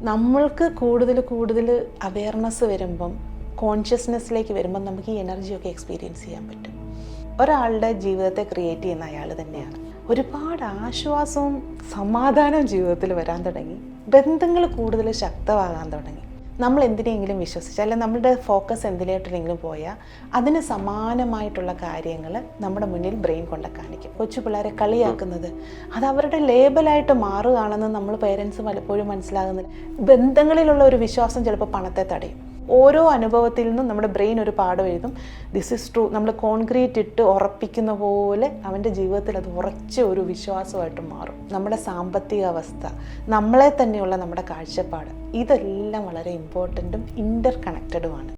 നമ്മൾക്ക് കൂടുതൽ കൂടുതൽ അവയർനെസ് വരുമ്പം കോൺഷ്യസ്നെസ്സിലേക്ക് വരുമ്പം നമുക്ക് ഈ എനർജിയൊക്കെ എക്സ്പീരിയൻസ് ചെയ്യാൻ പറ്റും. ഒരാളുടെ ജീവിതത്തെ ക്രിയേറ്റ് ചെയ്യുന്ന അയാൾ തന്നെയാണ്. ഒരുപാട് ആശ്വാസവും സമാധാനവും ജീവിതത്തിൽ വരാൻ തുടങ്ങി. ബന്ധങ്ങൾ കൂടുതൽ ശക്തമാകാൻ തുടങ്ങി. നമ്മൾ എന്തിനെങ്കിലും വിശ്വസിച്ച് അല്ലെങ്കിൽ നമ്മളുടെ ഫോക്കസ് എന്തിലോട്ടെങ്കിലും പോയാൽ അതിന് സമാനമായിട്ടുള്ള കാര്യങ്ങൾ നമ്മുടെ മുന്നിൽ ബ്രെയിൻ കൊണ്ട് കാണിക്കും. കൊച്ചു പിള്ളേരെ കളിയാക്കുന്നത് അത് അവരുടെ ലേബലായിട്ട് മാറുകയാണെന്ന് നമ്മൾ പേരൻസ് പലപ്പോഴും മനസ്സിലാകുന്നില്ല ബന്ധങ്ങളിലുള്ള ഒരു വിശ്വാസം ചിലപ്പോൾ പണത്തെ തടയും. ഓരോ അനുഭവത്തിൽ നിന്നും നമ്മുടെ ബ്രെയിൻ ഒരു പാഠം എഴുതും. ദിസ് ഇസ് ട്രൂ നമ്മൾ കോൺക്രീറ്റ് ഇട്ട് ഉറപ്പിക്കുന്ന പോലെ അവന്റെ ജീവിതത്തിൽ അത് ഉറച്ച ഒരു വിശ്വാസമായിട്ട് മാറും. നമ്മുടെ സാമ്പത്തിക അവസ്ഥ നമ്മളെ തന്നെയുള്ള നമ്മുടെ കാഴ്ചപ്പാട് ഇതെല്ലാം വളരെ ഇമ്പോർട്ടന്റും ഇന്റർ കണക്റ്റഡുമാണ്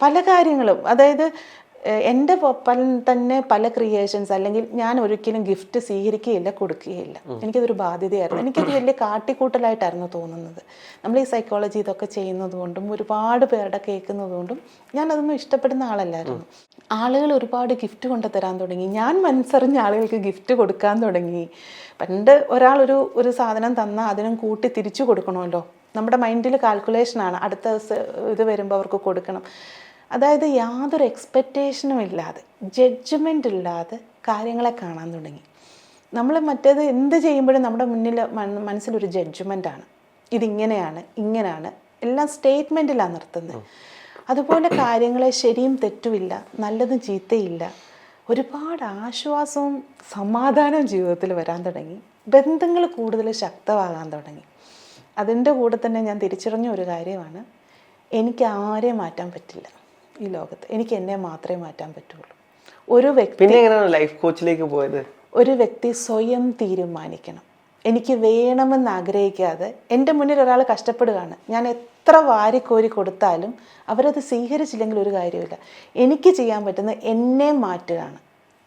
പല കാര്യങ്ങളും അതായത് എന്റെ പപ്പൻ തന്നെ പല ക്രിയേഷൻസ് അല്ലെങ്കിൽ ഞാൻ ഒരിക്കലും ഗിഫ്റ്റ് സ്വീകരിക്കുകയില്ല കൊടുക്കുകയില്ല. എനിക്കതൊരു ബാധ്യതയായിരുന്നു. എനിക്കത് വലിയ കാട്ടിക്കൂട്ടലായിട്ടായിരുന്നു തോന്നുന്നത്. നമ്മൾ ഈ സൈക്കോളജി ഇതൊക്കെ ചെയ്യുന്നതുകൊണ്ടും ഒരുപാട് പേരുടെ കേൾക്കുന്നത് കൊണ്ടും ഞാൻ അതൊന്നും ഇഷ്ടപ്പെടുന്ന ആളല്ലായിരുന്നു. ആളുകൾ ഒരുപാട് ഗിഫ്റ്റ് കൊണ്ട് തരാൻ തുടങ്ങി. ഞാൻ മനസ്സറിഞ്ഞ ആളുകൾക്ക് ഗിഫ്റ്റ് കൊടുക്കാൻ തുടങ്ങി. പണ്ട് ഒരാളൊരു ഒരു സാധനം തന്നാൽ അതിനും കൂട്ടി തിരിച്ചു കൊടുക്കണമല്ലോ. നമ്മുടെ മൈൻഡിൽ കാൽക്കുലേഷനാണ് അടുത്ത ഇത് വരുമ്പോൾ അവർക്ക് കൊടുക്കണം. അതായത് യാതൊരു എക്സ്പെക്റ്റേഷനും ഇല്ലാതെ ജഡ്ജ്മെന്റ് ഇല്ലാതെ കാര്യങ്ങളെ കാണാൻ തുടങ്ങി. നമ്മൾ മറ്റേത് എന്ത് ചെയ്യുമ്പോഴും നമ്മുടെ മുന്നിൽ മനസ്സിലൊരു ജഡ്ജ്മെന്റാണ് ഇതിങ്ങനെയാണ് ഇങ്ങനെയാണ് എല്ലാം സ്റ്റേറ്റ്മെന്റിലാണ് നിർത്തുന്നത്. അതുപോലെ കാര്യങ്ങളെ ശരിയും തെറ്റുമില്ല നല്ലതും ചീത്തയില്ല ഒരുപാട് ആശ്വാസവും സമാധാനവും ജീവിതത്തിൽ വരാൻ തുടങ്ങി. ബന്ധങ്ങൾ കൂടുതൽ ശക്തമാകാൻ തുടങ്ങി. അതിന്റെ കൂടെ തന്നെ ഞാൻ തിരിച്ചറിഞ്ഞ ഒരു കാര്യമാണ് എനിക്ക് ആരെയും മാറ്റാൻ പറ്റില്ല. ഈ ലോകത്ത് എനിക്ക് എന്നെ മാത്രമേ മാറ്റാൻ പറ്റുള്ളൂ. ഒരു വ്യക്തി പിന്നെ എങ്ങനെയാണ് ലൈഫ് കോച്ചിലേക്ക് പോയത്? ഒരു വ്യക്തി സ്വയം തീരുമാനിക്കണം. എനിക്ക് വേണമെന്ന് ആഗ്രഹിക്കാതെ എന്റെ മുന്നിൽ ഒരാൾ കഷ്ടപ്പെടുകയാണ്. ഞാൻ എത്ര വാരിക്കോരി കൊടുത്താലും അവരത് സ്വീകരിച്ചില്ലെങ്കിൽ ഒരു കാര്യമില്ല എനിക്ക് ചെയ്യാൻ പറ്റുന്ന എന്നെ മാറ്റുകയാണ്.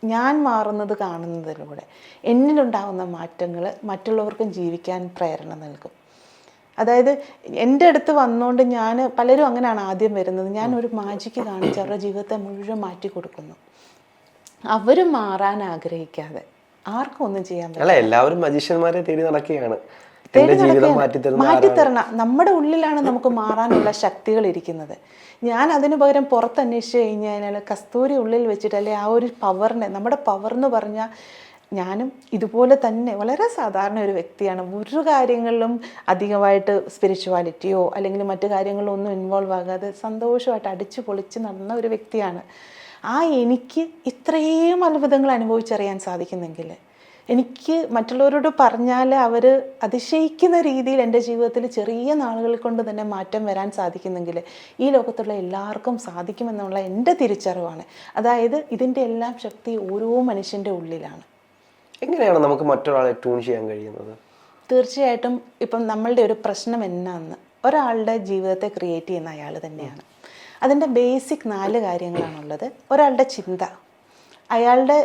ഞാൻ മാറുന്നത് കാണുന്നതിലൂടെ. എന്നിലുണ്ടാകുന്ന മാറ്റങ്ങൾ മറ്റുള്ളവർക്കും ജീവിക്കാൻ പ്രേരണ നൽകും. അതായത് എന്റെ അടുത്ത് വന്നുകൊണ്ട് ഞാൻ പലരും അങ്ങനെയാണ് ആദ്യം വരുന്നത്. ഞാൻ ഒരു മാജിക്ക് കാണിച്ച് അവരുടെ ജീവിതത്തെ മുഴുവൻ മാറ്റി കൊടുക്കുന്നു. അവർ മാറാൻ ആഗ്രഹിക്കാതെ ആർക്കും ഒന്നും ചെയ്യാൻ പറ്റില്ല. എല്ലാവരും മജീഷ്യന്മാരെ തേടി നടക്കുകയാണ്. മാറ്റിത്തരണം നമ്മുടെ ഉള്ളിലാണ് നമുക്ക് മാറാനുള്ള ശക്തികൾ ഇരിക്കുന്നത്. ഞാൻ അതിന് പകരം പുറത്ത് അന്വേഷിച്ച് കഴിഞ്ഞാൽ കസ്തൂരി ഉള്ളിൽ വെച്ചിട്ട് അല്ലെ ആ ഒരു പവറിനെ നമ്മുടെ പവർ എന്ന് പറഞ്ഞാൽ ഞാനും ഇതുപോലെ തന്നെ വളരെ സാധാരണ ഒരു വ്യക്തിയാണ്. ഒരു കാര്യങ്ങളിലും അധികമായിട്ട് സ്പിരിച്വാലിറ്റിയോ അല്ലെങ്കിൽ മറ്റു കാര്യങ്ങളോ ഒന്നും ഇൻവോൾവ് ആകാതെ സന്തോഷമായിട്ട് അടിച്ചു പൊളിച്ച് നടന്ന ഒരു വ്യക്തിയാണ്. ആ എനിക്ക് ഇത്രയും അത്ഭുതങ്ങൾ അനുഭവിച്ചറിയാൻ സാധിക്കുന്നെങ്കിൽ എനിക്ക് മറ്റുള്ളവരോട് പറഞ്ഞാൽ അവർ അതിശയിക്കുന്ന രീതിയിൽ എന്റെ ജീവിതത്തിൽ ചെറിയ നാളുകൾ കൊണ്ട് തന്നെ മാറ്റം വരാൻ സാധിക്കുന്നെങ്കിൽ ഈ ലോകത്തുള്ള എല്ലാവർക്കും സാധിക്കുമെന്നുള്ള എന്റെ തിരിച്ചറിവാണ്. അതായത് ഇതിന്റെ എല്ലാം ശക്തി ഓരോ മനുഷ്യന്റെ ഉള്ളിലാണ്. എങ്ങനെയാണ് നമുക്ക് മറ്റൊരാളെ ട്യൂൺ ചെയ്യാൻ കഴിയുന്നത്? തീർച്ചയായിട്ടും ഇപ്പം നമ്മളുടെ ഒരു പ്രശ്നം എന്നാന്ന് ഒരാളുടെ ജീവിതത്തെ ക്രിയേറ്റ് ചെയ്യുന്ന അയാൾ തന്നെയാണ്. അതിന്റെ ബേസിക് നാല് കാര്യങ്ങളാണുള്ളത്. ഒരാളുടെ ചിന്ത അയാളുടെ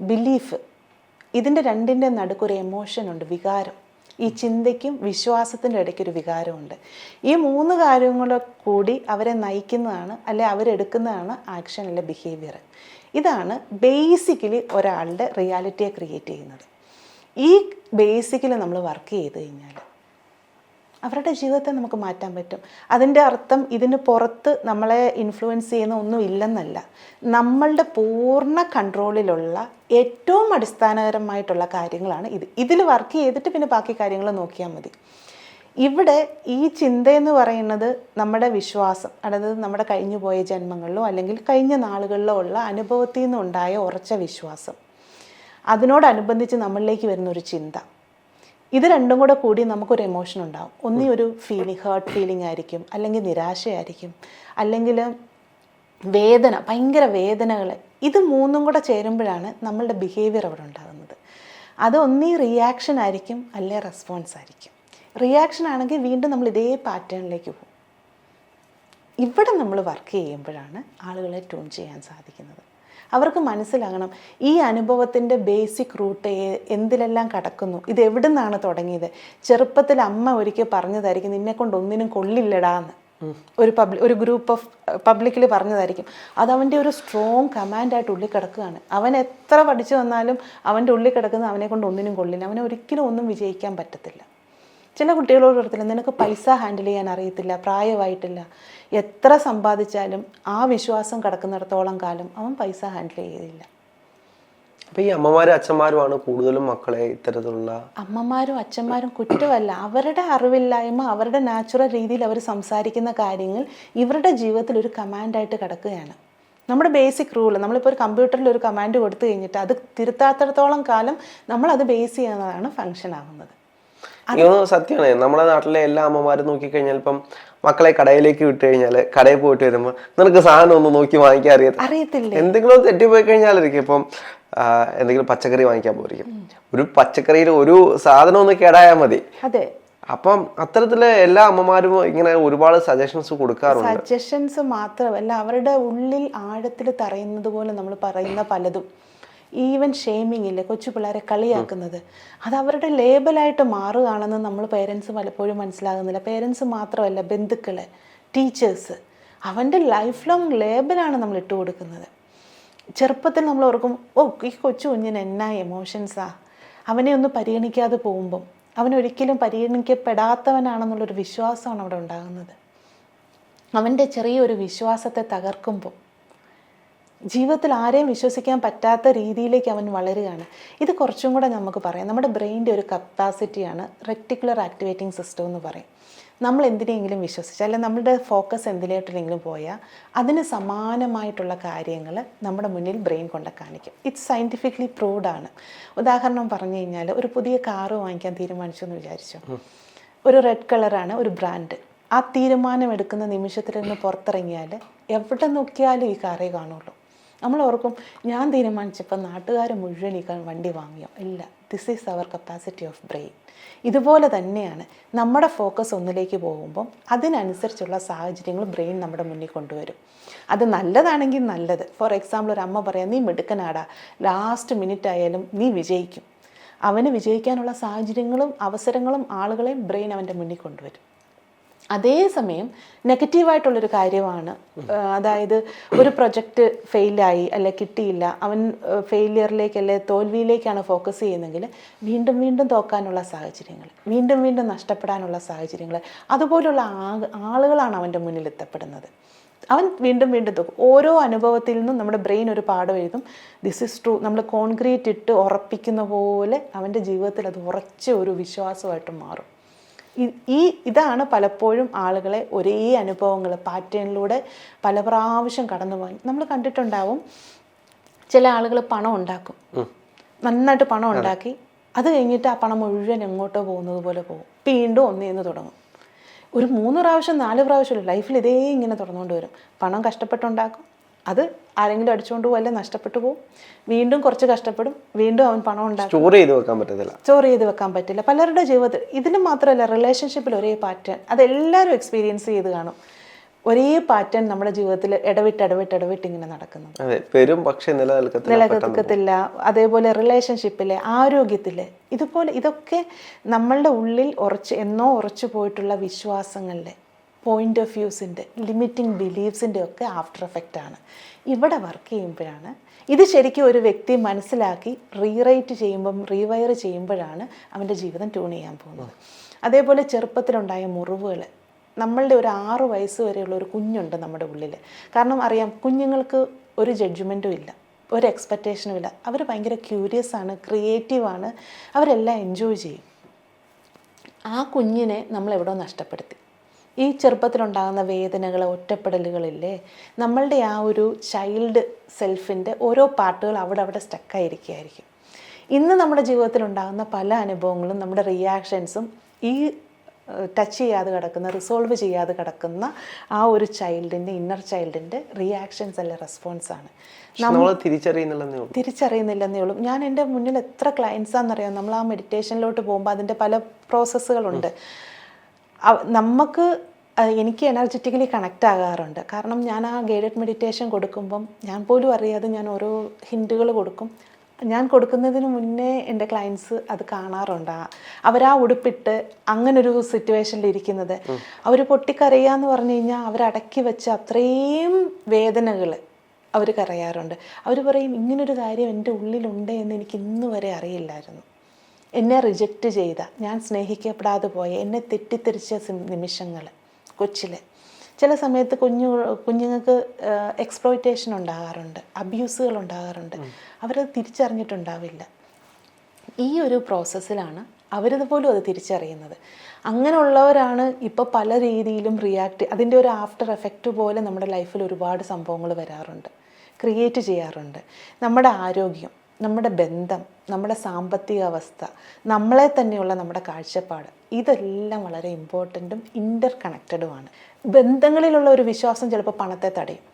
ബിലീഫ് ഇതിന്റെ രണ്ടിന്റെ നടുക്കൊരു എമോഷൻ ഉണ്ട് വികാരം. ഈ ചിന്തയ്ക്കും വിശ്വാസത്തിന്റെ ഇടയ്ക്ക് ഒരു വികാരമുണ്ട്. ഈ മൂന്ന് കാര്യങ്ങളും കൂടി അവരെ നയിക്കുന്നതാണ് അല്ലെ അവരെടുക്കുന്നതാണ് ആക്ഷൻ അല്ലെ ബിഹേവിയർ ഇതാണ് ബേസിക്കലി ഒരാളുടെ റിയാലിറ്റിയെ ക്രിയേറ്റ് ചെയ്യുന്നത്. ഈ ബേസിക്കലി നമ്മൾ വർക്ക് ചെയ്ത് കഴിഞ്ഞാൽ അവരുടെ ജീവിതത്തെ നമുക്ക് മാറ്റാൻ പറ്റും. അതിന്റെ അർത്ഥം ഇതിന് പുറത്ത് നമ്മളെ ഇൻഫ്ലുവൻസ് ചെയ്യുന്ന ഒന്നും ഇല്ലെന്നല്ല. നമ്മളുടെ പൂർണ കൺട്രോളിലുള്ള ഏറ്റവും അടിസ്ഥാനപരമായിട്ടുള്ള കാര്യങ്ങളാണ് ഇത്. ഇതിൽ വർക്ക് ചെയ്തിട്ട് പിന്നെ ബാക്കി കാര്യങ്ങൾ നോക്കിയാൽ മതി. ഇവിടെ ഈ ചിന്തയെന്ന് പറയുന്നത് നമ്മുടെ വിശ്വാസം അതായത് നമ്മുടെ കഴിഞ്ഞു പോയ ജന്മങ്ങളിലോ അല്ലെങ്കിൽ കഴിഞ്ഞ നാളുകളിലോ ഉള്ള അനുഭവത്തിൽ നിന്നുണ്ടായ ഉറച്ച വിശ്വാസം. അതിനോടനുബന്ധിച്ച് നമ്മളിലേക്ക് വരുന്ന ഒരു ചിന്ത. ഇത് രണ്ടും കൂടെ കൂടി നമുക്കൊരു എമോഷൻ ഉണ്ടാവും. ഒന്നീ ഒരു ഫീലിംഗ് ഹേർട്ട് ഫീലിംഗ് ആയിരിക്കും അല്ലെങ്കിൽ നിരാശയായിരിക്കും അല്ലെങ്കിൽ വേദന ഭയങ്കര വേദനകൾ. ഇത് മൂന്നും കൂടെ ചേരുമ്പോഴാണ് നമ്മളുടെ ബിഹേവിയർ അവിടെ ഉണ്ടാകുന്നത്. അത് ഒന്നീ റിയാക്ഷൻ ആയിരിക്കും അല്ലെ റെസ്പോൺസ് ആയിരിക്കും. റിയാക്ഷൻ ആണെങ്കിൽ വീണ്ടും നമ്മൾ ഇതേ പാറ്റേണിലേക്ക് പോകും. ഇവിടെ നമ്മൾ വർക്ക് ചെയ്യുമ്പോഴാണ് ആളുകളെ ട്യൂൺ ചെയ്യാൻ സാധിക്കുന്നത്. അവർക്ക് മനസ്സിലാകണം. ഈ അനുഭവത്തിന്റെ ബേസിക് റൂട്ട് എന്തിലെല്ലാം കടക്കുന്നു? ഇത് എവിടെ നിന്നാണ് തുടങ്ങിയത്? ചെറുപ്പത്തിൽ അമ്മ ഒരിക്കൽ പറഞ്ഞതായിരിക്കും നിന്നെ കൊണ്ട് ഒന്നിനും കൊള്ളില്ലടാ എന്ന്. ഒരു പബ്ലി ഒരു ഗ്രൂപ്പ് ഓഫ് പബ്ലിക്കിൽ പറഞ്ഞതായിരിക്കും. അത് അവന്റെ ഒരു സ്ട്രോങ് കമാൻഡായിട്ട് ഉള്ളിൽ കിടക്കുകയാണ്. അവൻ എത്ര പഠിച്ചു വന്നാലും അവന്റെ ഉള്ളിൽ കിടക്കുന്ന അവനെ കൊണ്ട് ഒന്നിനും കൊള്ളില്ല. അവനെ ഒരിക്കലും ഒന്നും വിജയിക്കാൻ പറ്റത്തില്ല. ചില കുട്ടികളോട് പറയത്തില്ല നിനക്ക് പൈസ ഹാൻഡിൽ ചെയ്യാൻ അറിയത്തില്ല പ്രായമായിട്ടില്ല. എത്ര സമ്പാദിച്ചാലും ആ വിശ്വാസം കിടക്കുന്നിടത്തോളം കാലം അവൻ പൈസ ഹാൻഡിൽ ചെയ്തില്ല. അപ്പൊ ഈ അമ്മമാരും അച്ഛന്മാരുമാണ് കൂടുതലും മക്കളെ ഇത്തരത്തിലുള്ള അമ്മമാരും അച്ഛന്മാരും കുറ്റമല്ല. അവരുടെ അറിവില്ലായ്മ അവരുടെ നാച്ചുറൽ രീതിയിൽ അവർ സംസാരിക്കുന്ന കാര്യങ്ങൾ ഇവരുടെ ജീവിതത്തിൽ ഒരു കമാൻഡായിട്ട് കിടക്കുകയാണ്. നമ്മുടെ ബേസിക് റൂൾ നമ്മളിപ്പോൾ ഒരു കമ്പ്യൂട്ടറിൽ ഒരു കമാൻഡ് കൊടുത്തു കഴിഞ്ഞിട്ട് അത് തിരുത്താത്തടത്തോളം കാലം നമ്മൾ അത് ബേസ് ചെയ്യുന്നതാണ് ഫങ്ഷൻ ആകുന്നത് ഇത് സത്യമാണ് നമ്മുടെ നാട്ടിലെ എല്ലാ അമ്മമാരും നോക്കിക്കഴിഞ്ഞാൽ ഇപ്പം മക്കളെ കടയിലേക്ക് വിട്ട് കഴിഞ്ഞാൽ കടയിൽ പോയിട്ട് വരുമ്പോൾ നിനക്ക് സാധനം ഒന്ന് നോക്കി വാങ്ങിക്കാൻ അറിയാം അറിയത്തില്ല? എന്തെങ്കിലും തെറ്റിപ്പോയി കഴിഞ്ഞാലിരിക്കും ഇപ്പം എന്തെങ്കിലും പച്ചക്കറി വാങ്ങിക്കാൻ പോയിരിക്കും. ഒരു പച്ചക്കറിയിൽ ഒരു സാധനം ഒന്ന് കേടായാൽ മതി. അതെ. അപ്പം അത്തരത്തിൽ എല്ലാ അമ്മമാരും ഇങ്ങനെ ഒരുപാട് സജഷൻസ് കൊടുക്കാറുണ്ട്. സജഷൻസ് മാത്രമല്ല അവരുടെ ഉള്ളിൽ ആഴത്തിൽ തറയുന്നത് പോലെ നമ്മൾ പറയുന്ന പലതും. ഈവൻ ഷെയ്മിങ് ഇല്ലേ കൊച്ചു പിള്ളേരെ കളിയാക്കുന്നത്. അത് അവരുടെ ലേബലായിട്ട് മാറുകയാണെന്ന് നമ്മൾ പേരൻസ് പലപ്പോഴും മനസ്സിലാകുന്നില്ല. പേരൻസ് മാത്രമല്ല ബന്ധുക്കൾ ടീച്ചേഴ്സ് അവന്റെ ലൈഫ് ലോങ് ലേബലാണ് നമ്മൾ ഇട്ട് കൊടുക്കുന്നത്. ചെറുപ്പത്തിൽ നമ്മൾ ഓർക്കും ഓ ഈ കൊച്ചു കുഞ്ഞിന് എന്നാ എമോഷൻസാ അവനെ ഒന്ന് പരിഗണിക്കാതെ പോകുമ്പം അവനൊരിക്കലും പരിഗണിക്കപ്പെടാത്തവനാണെന്നുള്ളൊരു വിശ്വാസമാണ് അവിടെ ഉണ്ടാകുന്നത്. അവന്റെ ചെറിയൊരു വിശ്വാസത്തെ തകർക്കുമ്പോൾ ജീവിതത്തിൽ ആരെയും വിശ്വസിക്കാൻ പറ്റാത്ത രീതിയിലേക്ക് അവൻ വളരുകയാണ്. ഇത് കുറച്ചും കൂടെ നമുക്ക് പറയാം. നമ്മുടെ ബ്രെയിന്റെ ഒരു കപ്പാസിറ്റിയാണ് റെക്ടിക്കുലർ ആക്ടിവേറ്റിംഗ് സിസ്റ്റം എന്ന് പറയും. നമ്മൾ എന്തിനെങ്കിലും വിശ്വസിച്ച് അല്ലെങ്കിൽ നമ്മുടെ ഫോക്കസ് എന്തിലോട്ടെങ്കിലും പോയാൽ അതിന് സമാനമായിട്ടുള്ള കാര്യങ്ങൾ നമ്മുടെ മുന്നിൽ ബ്രെയിൻ കൊണ്ട് കാണിക്കും. ഇറ്റ്സ് സയന്റിഫിക്കലി പ്രൂവ്ഡാണ് ആണ്. ഉദാഹരണം പറഞ്ഞു കഴിഞ്ഞാൽ ഒരു പുതിയ കാറ് വാങ്ങിക്കാൻ തീരുമാനിച്ചു എന്ന് വിചാരിച്ചു? ഒരു റെഡ് കളറാണ് ഒരു ബ്രാൻഡ് ആ തീരുമാനം എടുക്കുന്ന നിമിഷത്തിൽ നിന്ന് പുറത്തിറങ്ങിയാൽ എവിടെ നോക്കിയാലും ഈ കാറേ കാണുള്ളൂ. നമ്മൾ ഓർക്കും ഞാൻ തീരുമാനിച്ചപ്പോൾ നാട്ടുകാർ മുഴുവൻ ഈ വണ്ടി വാങ്ങിയോ? ഇല്ല. This is our capacity of brain ഇതുപോലെ തന്നെയാണ് നമ്മുടെ ഫോക്കസ് ഒന്നിലേക്ക് പോകുമ്പം അതിനനുസരിച്ചുള്ള സാഹചര്യങ്ങൾ ബ്രെയിൻ നമ്മുടെ മുന്നിൽ കൊണ്ടുവരും. അത് നല്ലതാണെങ്കിൽ നല്ലത്. ഫോർ എക്സാമ്പിൾ ഒരു അമ്മ പറയാം നീ മിടുക്കനാടാ. ലാസ്റ്റ് മിനിറ്റ് ആയാലും നീ വിജയിക്കും. അവന് വിജയിക്കാനുള്ള സാഹചര്യങ്ങളും അവസരങ്ങളും ആളുകളെയും ബ്രെയിൻ അവന്റെ മുന്നിൽ കൊണ്ടുവരും. അതേസമയം നെഗറ്റീവായിട്ടുള്ളൊരു കാര്യമാണ്. അതായത് ഒരു പ്രൊജക്റ്റ് ഫെയിലായി അല്ലെ കിട്ടിയില്ല അവൻ ഫെയിലിയറിലേക്ക് അല്ലെ തോൽവിയിലേക്കാണ് ഫോക്കസ് ചെയ്യുന്നതെങ്കിൽ വീണ്ടും വീണ്ടും തോക്കാനുള്ള സാഹചര്യങ്ങൾ വീണ്ടും വീണ്ടും നഷ്ടപ്പെടാനുള്ള സാഹചര്യങ്ങൾ അതുപോലുള്ള ആളുകളാണ് അവന്റെ മുന്നിൽ എത്തപ്പെടുന്നത്. അവൻ വീണ്ടും വീണ്ടും തോക്കും. ഓരോ അനുഭവത്തിൽ നിന്നും നമ്മുടെ ബ്രെയിൻ ഒരു പാഠം എഴുതും. ദിസ് ഇസ് ട്രൂ നമ്മൾ കോൺക്രീറ്റ് ഇട്ട് ഉറപ്പിക്കുന്ന പോലെ അവന്റെ ജീവിതത്തിൽ അത് ഉറച്ച ഒരു വിശ്വാസമായിട്ട് മാറും. ഈ ഇതാണ് പലപ്പോഴും ആളുകളെ ഒരേ അനുഭവങ്ങൾ പാറ്റേണിലൂടെ പല പ്രാവശ്യം കടന്നു പോയി. നമ്മൾ കണ്ടിട്ടുണ്ടാവും ചില ആളുകൾ പണം ഉണ്ടാക്കും. നന്നായിട്ട് പണം ഉണ്ടാക്കി അത് കഴിഞ്ഞിട്ട് ആ പണം മുഴുവൻ എങ്ങോട്ടോ പോകുന്നത് പോലെ പോകും. വീണ്ടും ഒന്നേന്ന് തുടങ്ങും. ഒരു മൂന്ന് പ്രാവശ്യം നാല് പ്രാവശ്യം ലൈഫിൽ ഇതേ ഇങ്ങനെ തുടർന്നുകൊണ്ട് വരും. പണം കഷ്ടപ്പെട്ടുണ്ടാക്കും അത് ആരെങ്കിലും അടിച്ചുകൊണ്ട് പോകും അല്ലെങ്കിൽ നഷ്ടപ്പെട്ടു പോകും വീണ്ടും കുറച്ച് കഷ്ടപ്പെടും വീണ്ടും അവൻ പണം ഉണ്ടാക്കും. സ്റ്റോർ ചെയ്ത് വെക്കാൻ പറ്റത്തില്ല. സ്റ്റോർ ചെയ്ത് വെക്കാൻ പറ്റില്ല. പലരുടെ ജീവിതത്തിൽ ഇതിന് മാത്രമല്ല റിലേഷൻഷിപ്പിൽ ഒരേ പാറ്റേൺ അതെല്ലാവരും എക്സ്പീരിയൻസ് ചെയ്ത് കാണും. ഒരേ പാറ്റേൺ നമ്മുടെ ജീവിതത്തിൽ ഇടവിട്ട് ഇടവിട്ട് ഇടവിട്ട് ഇങ്ങനെ നടക്കുന്നു. പെരും പക്ഷെ നിലനിൽക്കത്തില്ല അതേപോലെ റിലേഷൻഷിപ്പിലെ ആരോഗ്യത്തിലെ ഇതുപോലെ ഇതൊക്കെ നമ്മളുടെ ഉള്ളിൽ ഉറച്ച് എന്നോ ഉറച്ചു പോയിട്ടുള്ള വിശ്വാസങ്ങളിലെ പോയിന്റ് ഓഫ് വ്യൂസിന്റെ ലിമിറ്റിംഗ് ബിലീഫ്സിന്റെ ഒക്കെ ആഫ്റ്റർ എഫക്റ്റ് ആണ്. ഇവിടെ വർക്ക് ചെയ്യുമ്പോഴാണ് ഇത് ശരിക്കും ഒരു വ്യക്തി മനസ്സിലാക്കി റീറൈറ്റ് ചെയ്യുമ്പം റീവയർ ചെയ്യുമ്പോഴാണ് അവന്റെ ജീവിതം ട്യൂൺ ചെയ്യാൻ പോകുന്നത്. അതേപോലെ ചെറുപ്പത്തിലുണ്ടായ മുറിവുകൾ നമ്മളുടെ ഒരു ആറ് വയസ്സ് വരെയുള്ള ഒരു കുഞ്ഞുണ്ട് നമ്മുടെ ഉള്ളിൽ കാരണം അറിയാം കുഞ്ഞുങ്ങൾക്ക് ഒരു ജഡ്ജ്മെന്റും ഇല്ല ഒരു എക്സ്പെക്റ്റേഷനും ഇല്ല. അവർ ഭയങ്കര ക്യൂരിയസ് ആണ് ക്രിയേറ്റീവ് ആണ് അവരെല്ലാം എൻജോയ് ചെയ്യും. ആ കുഞ്ഞിനെ നമ്മൾ എവിടെയോ നഷ്ടപ്പെടുത്തി. ഈ ചെറുപ്പത്തിലുണ്ടാകുന്ന വേദനകൾ ഒറ്റപ്പെടലുകളില്ലേ നമ്മളുടെ ആ ഒരു ചൈൽഡ് സെൽഫിന്റെ ഓരോ പാർട്ടുകൾ അവിടെ അവിടെ സ്റ്റക്കായിരിക്കുകയായിരിക്കും ഇന്ന് നമ്മുടെ ജീവിതത്തിൽ ഉണ്ടാകുന്ന പല അനുഭവങ്ങളും നമ്മുടെ റിയാക്ഷൻസും ഈ ടച്ച് ചെയ്യാതെ കിടക്കുന്ന റിസോൾവ് ചെയ്യാതെ കിടക്കുന്ന ആ ഒരു ചൈൽഡിന്റെ ഇന്നർ ചൈൽഡിന്റെ റിയാക്ഷൻസ് അല്ല റെസ്പോൺസാണ് നമ്മൾ തിരിച്ചറിയുന്നില്ലെന്നേ ഉള്ളൂ. തിരിച്ചറിയുന്നില്ലെന്നേ ഉള്ളൂ. ഞാൻ എന്റെ മുന്നിൽ എത്ര ക്ലയൻസാണെന്നറിയാം നമ്മൾ ആ മെഡിറ്റേഷനിലോട്ട് പോകുമ്പോൾ അതിന്റെ പല പ്രോസസ്സുകളുണ്ട് നമുക്ക് എനിക്ക് എനർജറ്റിക്കലി കണക്റ്റ് ആകാറുണ്ട്. കാരണം ഞാൻ ആ ഗൈഡഡ് മെഡിറ്റേഷൻ കൊടുക്കുമ്പം ഞാൻ പോലും അറിയാതെ ഞാൻ ഓരോ ഹിന്റുകൾ കൊടുക്കും. ഞാൻ കൊടുക്കുന്നതിന് മുന്നേ എന്റെ ക്ലയൻസ് അത് കാണാറുണ്ട്. ആ- അവരാ ഉടുപ്പിട്ട് അങ്ങനൊരു സിറ്റുവേഷനിൽ ഇരിക്കുന്നത്. അവർ പൊട്ടിക്കരയാന്ന് പറഞ്ഞു കഴിഞ്ഞാൽ അവരടക്കി വെച്ച അത്രയും വേദനകൾ അവർ കരയാറുണ്ട്. അവർ പറയും ഇങ്ങനൊരു കാര്യം എന്റെ ഉള്ളിലുണ്ട് എന്ന് എനിക്ക് ഇന്ന് വരെ അറിയില്ലായിരുന്നു. എന്നെ റിജക്റ്റ് ചെയ്ത ഞാൻ സ്നേഹിക്കപ്പെടാതെ പോയ എന്നെ തെറ്റിദ്ധരിച്ച നിമിഷങ്ങൾ കൊച്ചിൽ ചില സമയത്ത് കുഞ്ഞു കുഞ്ഞുങ്ങൾക്ക് എക്സ്പ്ലോയിറ്റേഷൻ ഉണ്ടാകാറുണ്ട് അബ്യൂസുകൾ ഉണ്ടാകാറുണ്ട് അവരത് തിരിച്ചറിഞ്ഞിട്ടുണ്ടാവില്ല. ഈ ഒരു പ്രോസസ്സിലാണ് അവരത് പോലും അത് തിരിച്ചറിയുന്നത്. അങ്ങനെയുള്ളവരാണ് ഇപ്പോൾ പല രീതിയിലും റിയാക്ട് അതിന്റെ ഒരു ആഫ്റ്റർ എഫക്റ്റ് പോലെ നമ്മുടെ ലൈഫിൽ ഒരുപാട് സംഭവങ്ങൾ വരാറുണ്ട്. ക്രിയേറ്റ് ചെയ്യാറുണ്ട്. നമ്മുടെ ആരോഗ്യം നമ്മുടെ ബന്ധം നമ്മുടെ സാമ്പത്തിക അവസ്ഥ നമ്മളെ തന്നെയുള്ള നമ്മുടെ കാഴ്ചപ്പാട് ഇതെല്ലാം വളരെ ഇമ്പോർട്ടന്റും ഇന്റർ കണക്റ്റഡുമാണ് ബന്ധങ്ങളിലുള്ള ഒരു വിശ്വാസം ചിലപ്പോൾ പണത്തെ തടയും.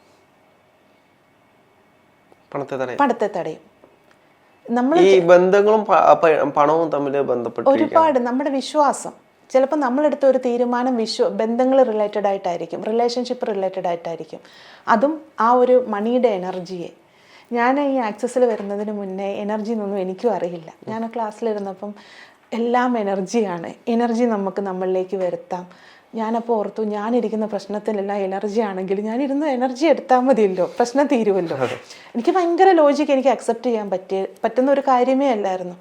പണത്തെ തടയും. പണത്തെ തടയും. നമ്മൾ ഈ ബന്ധങ്ങളും പണവും തമ്മിൽ ബന്ധപ്പെട്ട് ഒരുപാട് നമ്മുടെ വിശ്വാസം. ചിലപ്പോൾ നമ്മളെടുത്ത ഒരു തീരുമാനം വിശ്വ ബന്ധങ്ങൾ റിലേറ്റഡ് ആയിട്ടായിരിക്കും റിലേഷൻഷിപ്പ് റിലേറ്റഡ് ആയിട്ടായിരിക്കും. അതും ആ ഒരു മണിയുടെ എനർജിയെ ഞാൻ ഈ ആക്സസിൽ വരുന്നതിന് മുന്നേ എനർജി എന്നൊന്നും എനിക്കും അറിയില്ല. ഞാൻ ക്ലാസ്സിലിരുന്നപ്പം എല്ലാം എനർജിയാണ് എനർജി നമുക്ക് നമ്മളിലേക്ക് വരുത്താം. ഞാനപ്പോൾ ഓർത്തു ഞാനിരിക്കുന്ന പ്രശ്നത്തിലെല്ലാം എനർജി ആണെങ്കിൽ ഞാനിരുന്ന് എനർജി എടുത്താൽ മതിയല്ലോ. പ്രശ്നം തീരുമല്ലോ എനിക്ക് ഭയങ്കര ലോജിക്ക് എനിക്ക് അക്സെപ്റ്റ് ചെയ്യാൻ പറ്റിയ പറ്റുന്ന ഒരു കാര്യമേ അല്ലായിരുന്നു.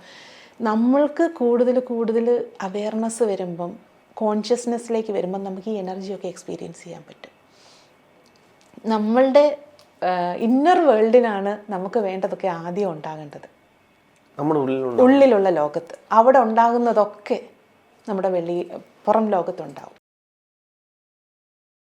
നമ്മൾക്ക് കൂടുതൽ കൂടുതൽ അവയർനെസ് വരുമ്പം കോൺഷ്യസ്നെസ്സിലേക്ക് വരുമ്പം നമുക്ക് ഈ എനർജിയൊക്കെ എക്സ്പീരിയൻസ് ചെയ്യാൻ പറ്റും. നമ്മളുടെ ഇന്നർ വേൾഡിനാണ് നമുക്ക് വേണ്ടതൊക്കെ ആദ്യം ഉണ്ടാകേണ്ടത്. നമ്മുടെ ഉള്ളിലുള്ള ലോകത്ത്. അവിടെ ഉണ്ടാകുന്നതൊക്കെ നമ്മുടെ വെളി പുറം ലോകത്തുണ്ടാവും.